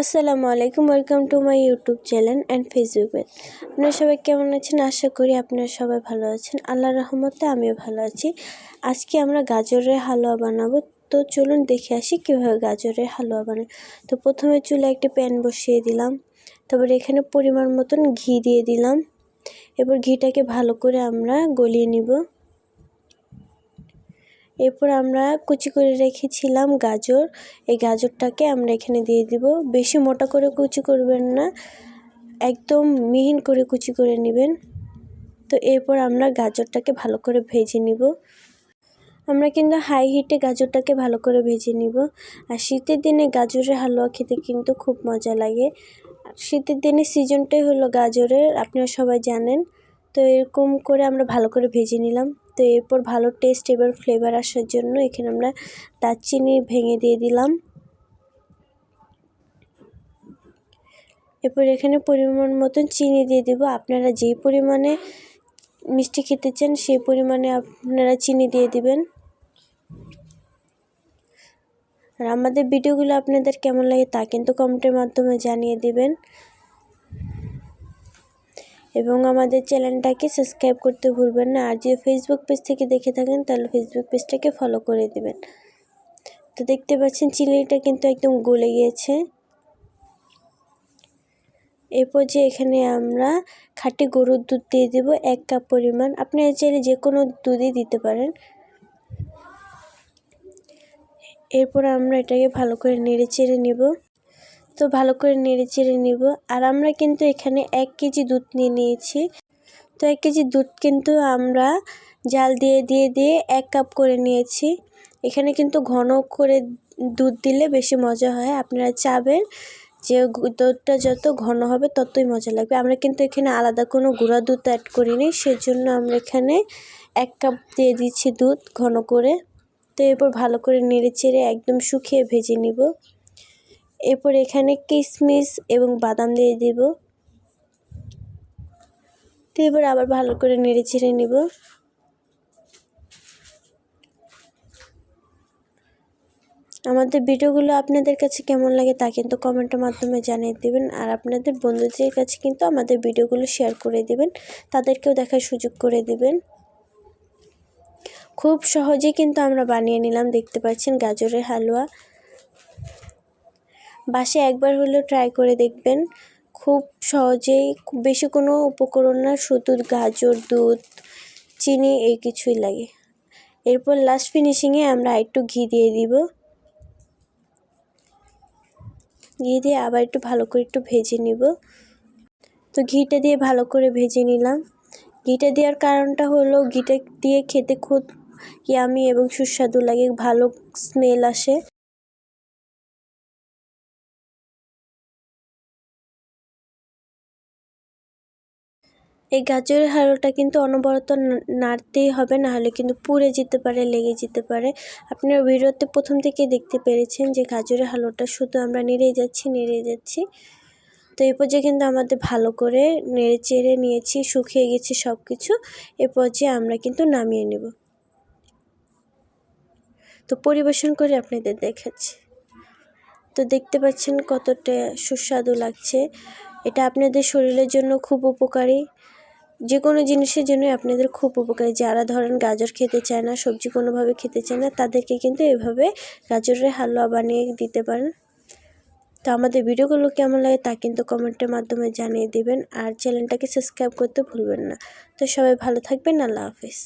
আসসালামু আলাইকুম, welcome to my YouTube channel and Facebook page. আপনারা সবাই কেমন আছেন? আশা করি আপনারা সবাই ভালো আছেন। আল্লাহ রহমতে আমিও ভালো আছি। আজকে আমরা গাজরের হালুয়া বানাবো। তো চলুন দেখে আসি কীভাবে গাজরের হালুয়া বানাই তো প্রথমে চুলে একটি প্যান বসিয়ে দিলাম। তারপরে এখানে পরিমাণ মতন ঘি দিয়ে দিলাম। এবার ঘিটাকে ভালো করে আমরা গলিয়ে নিব। এরপর আমরা কুচি করে রেখেছিলাম গাজর। এই গাজরটাকে আমরা এখানে দিয়ে দিব। বেশি মোটা করে কুচি করবেন না, একদম মিহিন করে কুচি করে নেবেন। তো এরপর আমরা গাজরটাকে ভালো করে ভেজে নিব। আমরা কিন্তু হাই হিটে গাজরটাকে ভালো করে ভেজে নিব। আর শীতের দিনে গাজরের হালুয়া খেতে কিন্তু খুব মজা লাগে। শীতের দিনে সিজনটাই হলো গাজরের আপনারা সবাই জানেন। তো এরকম করে আমরা ভালো করে ভেজে নিলাম। তো এরপর ভালো টেস্ট এবার ফ্লেভার আসার জন্য এখানে আমরা দারচিনি ভেঙে দিয়ে দিলাম। এরপর এখানে পরিমাণ মতন চিনি দিয়ে দেব। আপনারা যেই পরিমাণে মিষ্টি খেতে চান, সেই পরিমাণে আপনারা চিনি দিয়ে দিবেন। আর আমাদের ভিডিওগুলো আপনাদের কেমন লাগে তা কিন্তু কমেন্টের মাধ্যমে জানিয়ে দিবেন। এবং আমাদের চ্যানেলটাকে সাবস্ক্রাইব করতে ভুলবেন না। আর যদি ফেসবুক পেজ থেকে দেখে থাকেন, তাহলে ফেসবুক পেজটাকে ফলো করে দেবেন। তো দেখতে পাচ্ছেন চিনিটা কিন্তু একদম গলে গিয়েছে। এরপর যে এখানে আমরা খাঁটি গরুর দুধ দিয়ে দেবো, এক কাপ পরিমাণ। আপনি চাইলে যে কোনো দুধই দিতে পারেন। এরপর আমরা এটাকে ভালো করে নেড়ে চেড়ে নেব। তো ভালো করে নেড়ে চেড়ে নিব। আর আমরা কিন্তু এখানে এক কেজি দুধ নিয়ে নিয়েছি। তো এক কেজি দুধ কিন্তু আমরা জাল দিয়ে দিয়ে দিয়ে এক কাপ করে নিয়েছি। এখানে কিন্তু ঘন করে দুধ দিলে বেশি মজা হয়। আপনারা চাবেন যে দুধটা যত ঘন হবে ততই মজা লাগবে। আমরা কিন্তু এখানে আলাদা কোনো গুঁড়া দুধ অ্যাড করিনি। সেজন্য আমরা এখানে এক কাপ দিয়ে দিচ্ছি দুধ ঘন করে। তো এরপর ভালো করে নেড়ে চেড়ে একদম শুকিয়ে ভেজে নিব। এরপর এখানে কিশমিশ এবং বাদাম দিয়ে দিব। তো এবার আবার ভালো করে নেড়ে ছেড়ে নিব। আমাদের ভিডিওগুলো আপনাদের কাছে কেমন লাগে তা কিন্তু কমেন্টের মাধ্যমে জানিয়ে দেবেন। আর আপনাদের বন্ধুদের কাছে কিন্তু আমাদের ভিডিওগুলো শেয়ার করে দেবেন। তাদেরকেও দেখার সুযোগ করে দেবেন। খুব সহজেই কিন্তু আমরা বানিয়ে নিলাম, দেখতে পাচ্ছেন গাজরের হালুয়া। বাসে একবার হলেও ট্রাই করে দেখবেন। খুব সহজেই, খুব বেশি কোনো উপকরণ না শুধু গাজর, দুধ, চিনি, এই কিছুই লাগে। এরপর লাস্ট ফিনিশিংয়ে আমরা একটু ঘি দিয়ে দিব। ঘি দিয়ে আবার একটু ভালো করে একটু ভেজে নিব। তো ঘিটা দিয়ে ভালো করে ভেজে নিলাম। ঘিটা দেওয়ার কারণটা হলো, ঘিটা দিয়ে খেতে খুব ইয়ামি এবং সুস্বাদু লাগে, ভালো স্মেল আসে। এই গাজরের হালুয়াটা কিন্তু অনবরত নাড়তেই হবে না হলে কিন্তু পুড়ে যেতে পারে, লেগে যেতে পারে। আপনারা ভিডিওতে প্রথম থেকে দেখতে পেরেছেন যে গাজরের হালুয়াটা শুধু আমরা নেড়ে যাচ্ছি নেড়ে যাচ্ছি। তো এই পর্যায়ে কিন্তু আমাদের ভালো করে নেড়ে চেড়ে নিয়েছি, শুকিয়ে গেছে সব কিছু এ পর্যায়ে আমরা কিন্তু নামিয়ে নেব। তো পরিবেশন করে আপনাদের দেখাচ্ছি। তো দেখতে পাচ্ছেন কতটা সুস্বাদু লাগছে। এটা আপনাদের শরীরের জন্য খুব উপকারী। যে কোনো জিনিসের জন্যই আপনাদের খুব উপকারী। যারা ধরেন গাজর খেতে চায় না, সবজি কোনোভাবে খেতে চায় না, তাদেরকে কিন্তু এভাবে গাজরের হালুয়া বানিয়ে দিতে পারেন। তো আমাদের ভিডিওগুলো কেমন লাগে তা কিন্তু কমেন্টের মাধ্যমে জানিয়ে দেবেন। আর চ্যানেলটাকে সাবস্ক্রাইব করতে ভুলবেন না। তো সবাই ভালো থাকবেন। আল্লাহ হাফিজ।